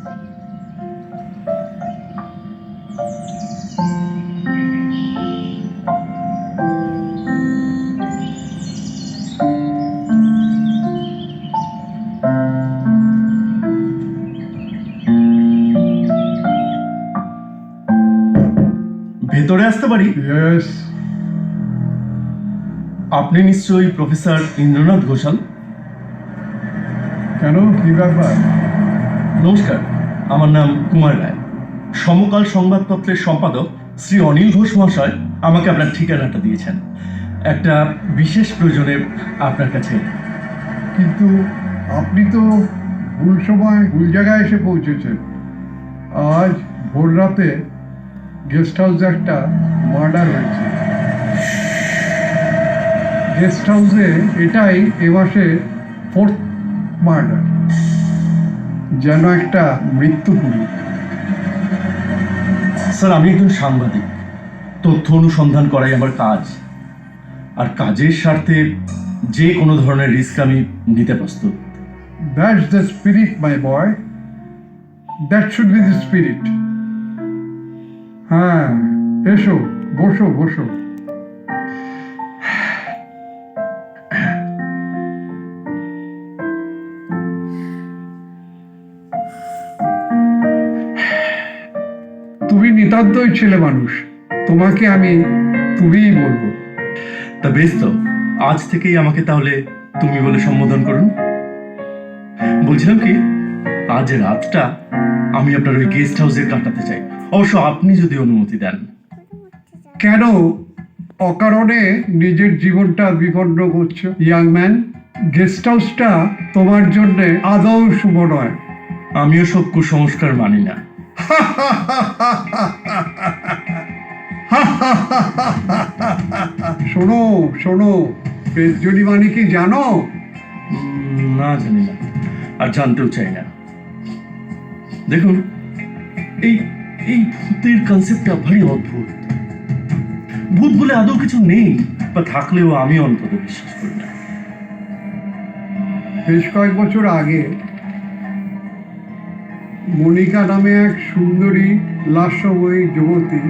ভেতরে আসতে পারি? আপনি নিশ্চয়ই প্রফেসর ইন্দ্রনাথ ঘোষাল? কেন? কি ব্যাপার? নমস্কার, আমার নাম কুমার রায়। সমকাল সংবাদপত্রের সম্পাদক শ্রী অনিল ঘোষ মহাশয় আমাকে আপনার ঠিকানাটা দিয়েছেন। একটা বিশেষ প্রয়োজনে আপনার কাছে। কিন্তু আপনি তো ভুল সময়, ভুল জায়গায় এসে পৌঁছেছেন। আজ ভোর রাতে গেস্ট হাউসে একটা মার্ডার হয়েছে। গেস্ট হাউসে এটাই এ মাসে ফোর্থ মার্ডার। যেন একটা মৃত্যুপুরী স্যার আমি একজন সাংবাদিক। তথ্য অনুসন্ধান করাই আমার কাজ। আর কাজের স্বার্থে যে কোনো ধরনের রিস্ক আমি নিতে প্রস্তুত। That's the spirit my boy That should be the spirit হ্যাঁ এসো বসো বসো। তুমি নিতান্তই ছেলে মানুষ। তোমাকে আমি তুমিই বলব। তা বেশ তো আজ থেকেই আমাকে তাহলে তুমি বলে সম্বোধন করুন। বলছিলাম কি আজ রাতটা আমি আপনার ওই গেস্ট হাউসে কাটাতে চাই। অবশ্য আপনি যদি অনুমতি দেন। কেন? অকারণে নিজের জীবনটা বিপন্ন করছ। ইয়াং ম্যান গেস্ট হাউসটা তোমার জন্য আদৌ শুভ নয়। আমিও সব কুসংস্কার মানি না। শোনো শোনো পেজজনি মানে কি জানো? না জানি না আর জানতেও চাই না। দেখুন এই এই ভূতের কনসেপ্টটা ভারী অদ্ভুত। ভূত বলে আদৌ কিছু নেই বা থাকলেও আমি অন্তত বিশ্বাস করি না। বেশ কয়েক বছর আগে মনিকা নামে এক সুন্দরী লাস্যময়ী যুবতী